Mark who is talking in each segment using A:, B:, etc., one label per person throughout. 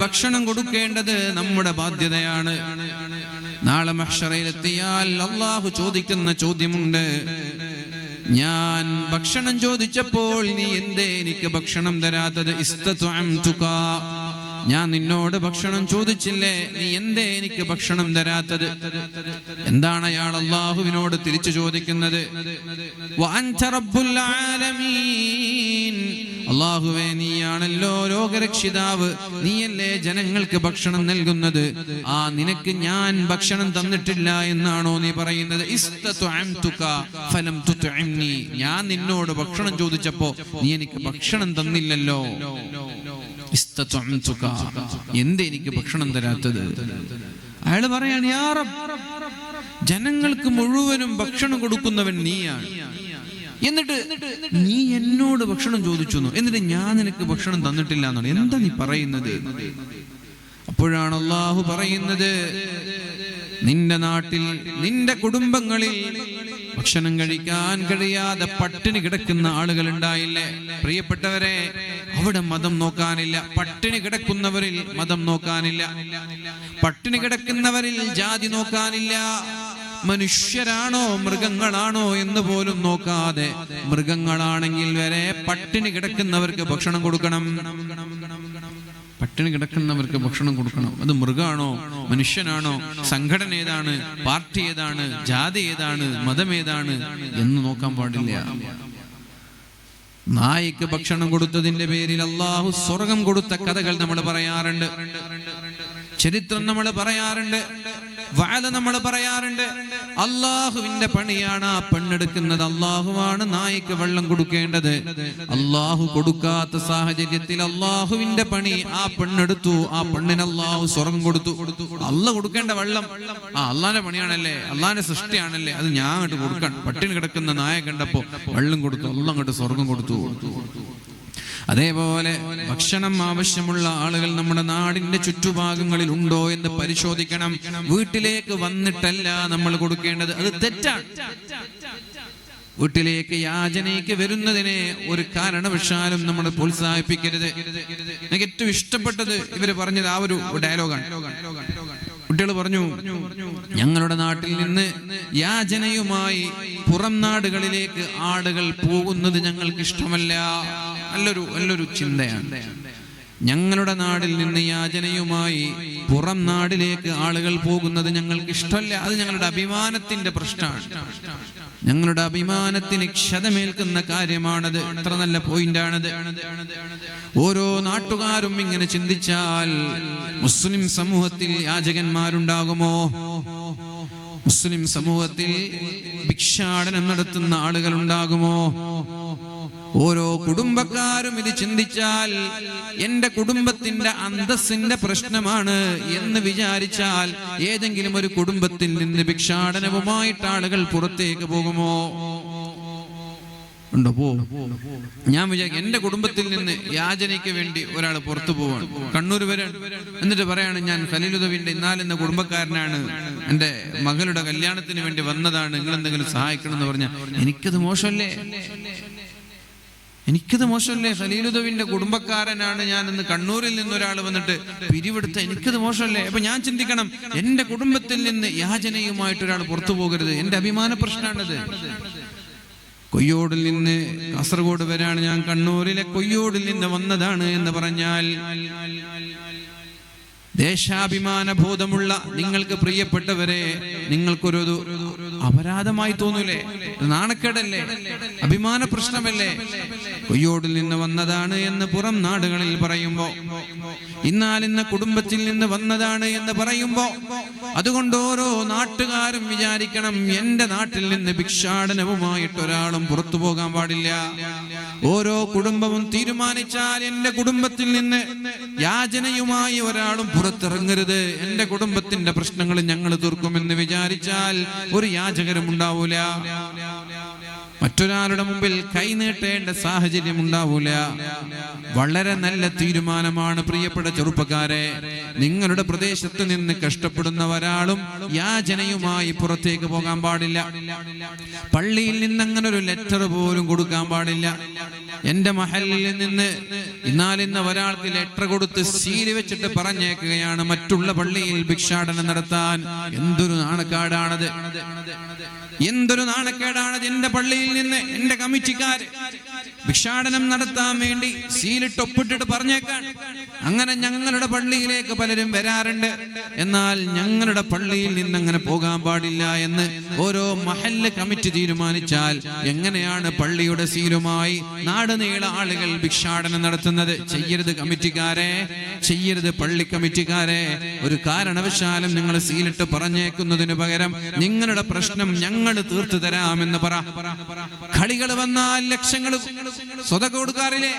A: ഭക്ഷണം കൊടുക്കേണ്ടത് നമ്മുടെ ബാധ്യതയാണ്. നാളെ മഹ്ഷറയിലെത്തിയാൽ അള്ളാഹു ചോദിക്കുന്ന ചോദ്യമുണ്ട്. ഞാൻ ഭക്ഷണം ചോദിച്ചപ്പോൾ നീ എന്തേ എനിക്ക് ഭക്ഷണം തരാത്തത്? ഇസ്തത്വഅംതുക. ഞാൻ നിന്നോട് ഭക്ഷണം ചോദിച്ചില്ലേ നീ എന്തേ എനിക്ക് ഭക്ഷണം തരാത്തത് എന്താണ് അയാൾ അള്ളാഹുവിനോട് തിരിച്ചു ചോദിക്കുന്നത്. അള്ളാഹുവേ നീയാണല്ലോ ലോകരക്ഷിതാവ് നീയല്ലേ ജനങ്ങൾക്ക് ഭക്ഷണം നൽകുന്നത് ആ നിനക്ക് ഞാൻ ഭക്ഷണം തന്നിട്ടില്ല എന്നാണോ നീ പറയുന്നത് ഫലം. ഞാൻ നിന്നോട് ഭക്ഷണം ചോദിച്ചപ്പോ നീ എനിക്ക് ഭക്ഷണം തന്നില്ലല്ലോ. എന്തേ എനിക്ക് ഭക്ഷണം തരാത്തത്? അയാൾ പറയാണ് "യാ റബ്ബ്, ജനങ്ങൾക്ക് മുഴുവനും ഭക്ഷണം കൊടുക്കുന്നവൻ നീയാണ്. എന്നിട്ട് നീ എന്നോട് ഭക്ഷണം ചോദിച്ചു എന്നിട്ട് ഞാൻ നിനക്ക് ഭക്ഷണം തന്നിട്ടില്ല എന്നാണ്. എന്താ നീ പറയുന്നത്? അപ്പോഴാണ് അള്ളാഹു പറയുന്നത് നിന്റെ നാട്ടിൽ നിന്റെ കുടുംബങ്ങളിൽ ഭക്ഷണം കഴിക്കാൻ കഴിയാതെ പട്ടിണി കിടക്കുന്ന ആളുകൾ ഉണ്ടായില്ലേ? പ്രിയപ്പെട്ടവരെ അവിടെ മതം നോക്കാനില്ല. പട്ടിണി കിടക്കുന്നവരിൽ മതം നോക്കാനില്ല. പട്ടിണി കിടക്കുന്നവരിൽ ജാതി നോക്കാനില്ല. മനുഷ്യരാണോ മൃഗങ്ങളാണോ എന്ന് പോലും നോക്കാതെ മൃഗങ്ങളാണെങ്കിൽ വരെ പട്ടിണി കിടക്കുന്നവർക്ക് ഭക്ഷണം കൊടുക്കണം. പട്ടിണി കിടക്കുന്നവർക്ക് ഭക്ഷണം കൊടുക്കണം. അത് മൃഗമാണോ മനുഷ്യനാണോ? സംഘടന ഏതാണ്? പാർട്ടി ഏതാണ്? ജാതി ഏതാണ്? മതം ഏതാണ്? എന്ന് നോക്കാൻ പാടില്ല. നായിക്ക് ഭക്ഷണം കൊടുത്തതിന്റെ പേരിൽ അള്ളാഹു സ്വർഗം കൊടുത്ത കഥകൾ നമ്മൾ പറയാറുണ്ട്. ചരിത്രം നമ്മൾ പറയാറുണ്ട്. വാല നമ്മൾ പറയാറുണ്ട് അള്ളാഹുവിന്റെ പണിയാണ് ആ പെണ്ണെടുക്കുന്നത്. അള്ളാഹുവാണ് നായിക്ക് വെള്ളം കൊടുക്കേണ്ടത്. അള്ളാഹു കൊടുക്കാത്ത സാഹചര്യത്തിൽ അള്ളാഹുവിന്റെ പണി ആ പെണ്ണെടുത്തു. ആ പെണ്ണിന് അള്ളാഹു സ്വർഗം കൊടുത്തു. അല്ല കൊടുക്കേണ്ട വെള്ളം. ആ അള്ളാന്റെ പണിയാണല്ലേ? അള്ളാന്റെ സൃഷ്ടിയാണല്ലേ? അത് ഞാൻ അങ്ങോട്ട് കൊടുക്കണം. പട്ടിണി കിടക്കുന്ന നായ കണ്ടപ്പോ വെള്ളം കൊടുത്തു. അള്ള അങ്ങോട്ട് സ്വർഗം കൊടുത്തു. അതേപോലെ ഭക്ഷണം ആവശ്യമുള്ള ആളുകൾ നമ്മുടെ നാടിന്റെ ചുറ്റുഭാഗങ്ങളിൽ ഉണ്ടോ എന്ന് പരിശോധിക്കണം. വീട്ടിലേക്ക് വന്നിട്ടല്ല നമ്മൾ കൊടുക്കേണ്ടത്. അത് തെറ്റാണ്. വീട്ടിലേക്ക് യാചനയ്ക്ക് വരുന്നതിനെ ഒരു കാരണവശാലും നമ്മൾ പ്രോത്സാഹിപ്പിക്കരുത്. എനിക്ക് ഏറ്റവും ഇഷ്ടപ്പെട്ടത് ഇവർ പറഞ്ഞത് ആ ഒരു ഡയലോഗാണ്. കുട്ടികൾ പറഞ്ഞു ഞങ്ങളുടെ നാട്ടിൽ നിന്ന് യാചനയുമായി പുറം നാടുകളിലേക്ക് ആളുകൾ പോകുന്നത് ഞങ്ങൾക്ക് ഇഷ്ടമല്ല. നല്ലൊരു നല്ലൊരു ചിന്തയാണ്. ഞങ്ങളുടെ നാടിൽ നിന്ന് യാചനയുമായി പുറം നാടിലേക്ക് ആളുകൾ പോകുന്നത് ഞങ്ങൾക്ക് ഇഷ്ടമല്ല. അത് ഞങ്ങളുടെ അഭിമാനത്തിന്റെ പ്രശ്നമാണ്. ഞങ്ങളുടെ അഭിമാനത്തിന് ക്ഷതമേൽക്കുന്ന കാര്യമാണത്. എത്ര നല്ല പോയിന്റാണത്. ഓരോ നാട്ടുകാരും ഇങ്ങനെ ചിന്തിച്ചാൽ മുസ്ലിം സമൂഹത്തിൽ യാചകന്മാരുണ്ടാകുമോ? മുസ്ലിം സമൂഹത്തിൽ ഭിക്ഷാടനം നടത്തുന്ന ആളുകൾ ഉണ്ടാകുമോ ഓരോ കുടുംബക്കാരും ഇത് ചിന്തിച്ചാൽ എന്റെ കുടുംബത്തിന്റെ അന്തസ്സിന്റെ പ്രശ്നമാണ് എന്ന് വിചാരിച്ചാൽ ഏതെങ്കിലും ഒരു കുടുംബത്തിൽ നിന്ന് ഭിക്ഷാടനവുമായിട്ട് ആളുകൾ പുറത്തേക്ക് പോകുമോ? പോ. ഞാൻ വിചാരിക്കും എന്റെ കുടുംബത്തിൽ നിന്ന് യാചനയ്ക്ക് വേണ്ടി ഒരാൾ പുറത്തു പോവാണ്. കണ്ണൂർ വരെ. എന്നിട്ട് പറയാണ് ഞാൻ ഖലീലുദവിന്റെ ഇന്നാലെന്ന കുടുംബക്കാരനാണ്. എന്റെ മകളുടെ കല്യാണത്തിന് വേണ്ടി വന്നതാണ്. നിങ്ങൾ എന്തെങ്കിലും സഹായിക്കണം എന്ന് പറഞ്ഞാൽ എനിക്കത് മോശമല്ലേ? എനിക്കത് മോശമല്ലേ? ഖലീലുദവിന്റെ കുടുംബക്കാരനാണ് ഞാൻ ഇന്ന് കണ്ണൂരിൽ നിന്നൊരാൾ വന്നിട്ട് പിരിവെടുത്ത എനിക്കത് മോശമല്ലേ? അപ്പൊ ഞാൻ ചിന്തിക്കണം എന്റെ കുടുംബത്തിൽ നിന്ന് യാചനയുമായിട്ട് ഒരാൾ പുറത്തു പോകരുത്. എന്റെ അഭിമാന പ്രശ്നമാണത്. കൊയ്യോടിൽ നിന്ന് കാസർഗോഡ് വരാണ് ഞാൻ കണ്ണൂരിലെ കൊയ്യോടിൽ നിന്ന് വന്നതാണ് എന്ന് പറഞ്ഞാൽ ദേശാഭിമാന ബോധമുള്ള നിങ്ങൾക്ക് പ്രിയപ്പെട്ടവരെ നിങ്ങൾക്കൊരു അപരാധമായി തോന്നൂലേ? നാണക്കേടല്ലേ? അഭിമാന പ്രശ്നമല്ലേ? കൊയ്യോടിൽ നിന്ന് വന്നതാണ് എന്ന് പുറം നാടുകളിൽ പറയുമ്പോ ഇന്നാൽ ഇന്ന് കുടുംബത്തിൽ നിന്ന് വന്നതാണ് എന്ന് പറയുമ്പോ അതുകൊണ്ട് ഓരോ നാട്ടുകാരും വിചാരിക്കണം എന്റെ നാട്ടിൽ നിന്ന് ഭിക്ഷാടനവുമായിട്ട് ഒരാളും പുറത്തു പോകാൻ പാടില്ല. ഓരോ കുടുംബവും തീരുമാനിച്ചാൽ എന്റെ കുടുംബത്തിൽ നിന്ന് യാചനയുമായി ഒരാളും പുറത്തിറങ്ങരുത്. എന്റെ കുടുംബത്തിന്റെ പ്രശ്നങ്ങൾ ഞങ്ങൾ തീർക്കുമെന്ന് വിചാരിച്ചാൽ ഒരു യാചകരും ഉണ്ടാവൂല. മറ്റൊരാളുടെ മുമ്പിൽ കൈനീട്ടേണ്ട സാഹചര്യം ഉണ്ടാവൂല. വളരെ നല്ല തീരുമാനമാണ് പ്രിയപ്പെട്ട ചെറുപ്പക്കാരെ. നിങ്ങളുടെ പ്രദേശത്ത് നിന്ന് കഷ്ടപ്പെടുന്ന ഒരാളും യാചനയുമായി പുറത്തേക്ക് പോകാൻ പാടില്ല. പള്ളിയിൽ നിന്ന് അങ്ങനെ ഒരു ലെറ്റർ പോലും കൊടുക്കാൻ പാടില്ല. എന്റെ മഹലിൽ നിന്ന് ഇന്നാലിന്ന് ഒരാൾക്ക് ലെറ്റർ കൊടുത്ത് സീൽ വെച്ചിട്ട് പറഞ്ഞേക്കുകയാണ് മറ്റുള്ള പള്ളിയിൽ ഭിക്ഷാടനം നടത്താൻ. എന്തൊരു നാണക്കാടാണത്. എന്തൊരു നാണക്കേടാണ് എന്റെ പള്ളിയിൽ നിന്ന് എന്റെ കമ്മിറ്റിക്കാർ ഭിക്ഷാടനം നടത്താൻ വേണ്ടി സീലിട്ട് ഒപ്പിട്ടിട്ട് പറഞ്ഞേക്കാൻ. അങ്ങനെ ഞങ്ങളുടെ പള്ളിയിലേക്ക് പലരും വരാറുണ്ട്. എന്നാൽ ഞങ്ങളുടെ പള്ളിയിൽ നിന്ന് അങ്ങനെ പോകാൻ പാടില്ല എന്ന് ഓരോ മഹല്ല് കമ്മിറ്റി തീരുമാനിച്ചാൽ എങ്ങനെയാണ് പള്ളിയുടെ സീലുമായി നാട് നീള ആളുകൾ ഭിക്ഷാടനം നടത്തുന്നത്? ചെയ്യരുത് കമ്മിറ്റിക്കാരെ ചെയ്യരുത് പള്ളി കമ്മിറ്റിക്കാരെ. ഒരു കാരണവശാലും നിങ്ങൾ സീലിട്ട് പറഞ്ഞേക്കുന്നതിന് പകരം നിങ്ങളുടെ പ്രശ്നം ഞങ്ങൾ തീർത്തു തരാമെന്ന് പറ. കളികൾ വന്നാൽ ലക്ഷങ്ങൾ സ്വതക കൊടുക്കാറില്ലേ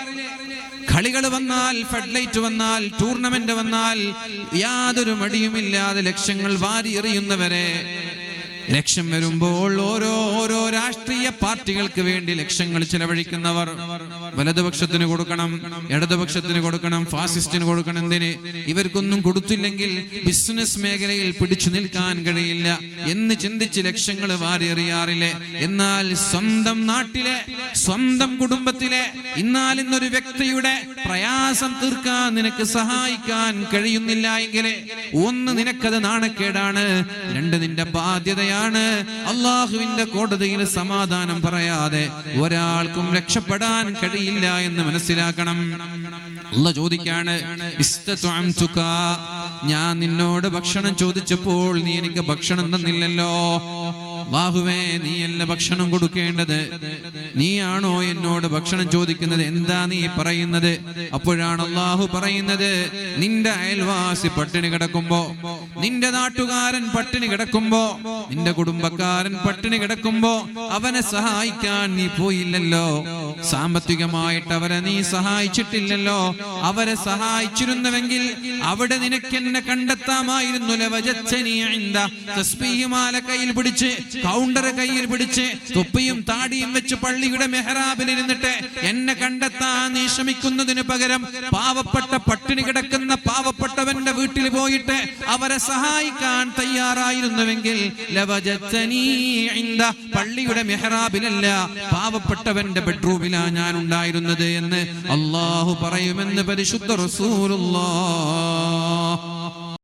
A: കളികൾ വന്നാൽ ഫെഡ്ലൈറ്റ് വന്നാൽ ടൂർണമെന്റ് വന്നാൽ യാതൊരു മടിയുമില്ലാതെ ലക്ഷ്യങ്ങൾ വാരി എറിയുന്നവരെ ലക്ഷം വരുമ്പോൾ ഓരോ ഓരോ രാഷ്ട്രീയ പാർട്ടികൾക്ക് വേണ്ടി ലക്ഷങ്ങൾ ചെലവഴിക്കുന്നവർ. വലതുപക്ഷത്തിന് കൊടുക്കണം ഇടതുപക്ഷത്തിന് കൊടുക്കണം ഫാസിസ്റ്റിന് കൊടുക്കണം എന്തിന്? ഇവർക്കൊന്നും കൊടുത്തില്ലെങ്കിൽ ബിസിനസ് മേഖലയിൽ പിടിച്ചു നിൽക്കാൻ കഴിയില്ല. എന്ന് ചിന്തിച്ച് ലക്ഷങ്ങൾ വാരിയെറിയാറില്ലേ എന്നാൽ സ്വന്തം നാട്ടിലെ സ്വന്തം കുടുംബത്തിലെ ഇന്നാലിന്നൊരു വ്യക്തിയുടെ പ്രയാസം തീർക്കാൻ നിനക്ക് സഹായിക്കാൻ കഴിയുന്നില്ല എങ്കിൽ ഒന്ന് നിനക്കത് നാണക്കേടാണ് രണ്ട് നിന്റെ ബാധ്യതയാണ്. അള്ളാഹുവിന്റെ കോടതിയിൽ സമാധാനം പറയാതെ ഒരാൾക്കും രക്ഷപ്പെടാൻ കഴിയില്ല എന്ന് മനസ്സിലാക്കണം അല്ല ചോദിക്കാണ്. ഞാൻ നിന്നോട് ഭക്ഷണം ചോദിച്ചപ്പോൾ നീ എനിക്ക് ഭക്ഷണം തന്നില്ലല്ലോ ബാഹുവേ നീയല്ല ഭക്ഷണം കൊടുക്കേണ്ടത്. നീയാണോ എന്നോട് ഭക്ഷണം ചോദിക്കുന്നത്? എന്താ നീ പറയുന്നത്? അപ്പോഴാണ് അള്ളാഹു പറയുന്നത് നിന്റെ അയൽവാസി പട്ടിണി കിടക്കുമ്പോ നിന്റെ നാട്ടുകാരൻ പട്ടിണി കിടക്കുമ്പോ നിന്റെ കുടുംബക്കാരൻ പട്ടിണി കിടക്കുമ്പോ അവനെ സഹായിക്കാൻ നീ പോയില്ലല്ലോ. സാമ്പത്തികമായിട്ട് അവരെ നീ സഹായിച്ചിട്ടില്ലല്ലോ. അവരെ സഹായിച്ചിരുന്നുവെങ്കിൽ അവിടെ നിനക്ക് എന്നെ കണ്ടെത്താമായിരുന്നു കയ്യിൽ പിടിച്ച് കൗണ്ടർ കയ്യിൽ പിടിച്ച് തൊപ്പിയും താടിയും വെച്ച് പള്ളിയുടെ മെഹ്റാബിൽ ഇരുന്നിട്ട് എന്നെ കണ്ടെത്താൻ നീ ശ്രമിക്കുന്നതിന് പകരം പാവപ്പെട്ട പട്ടിണി കിടക്കുന്ന പാവപ്പെട്ടവന്റെ വീട്ടിൽ പോയിട്ട് അവരെ സഹായിക്കാൻ തയ്യാറായിരുന്നുവെങ്കിൽ. പള്ളിയുടെ മെഹ്റാബിലല്ല പാവപ്പെട്ടവന്റെ ബെഡ്റൂമിലാ ഞാൻ ഉണ്ടായിരുന്നത് എന്ന് അള്ളാഹു പറയുമെന്ന് പരിശുദ്ധ റസൂലുള്ള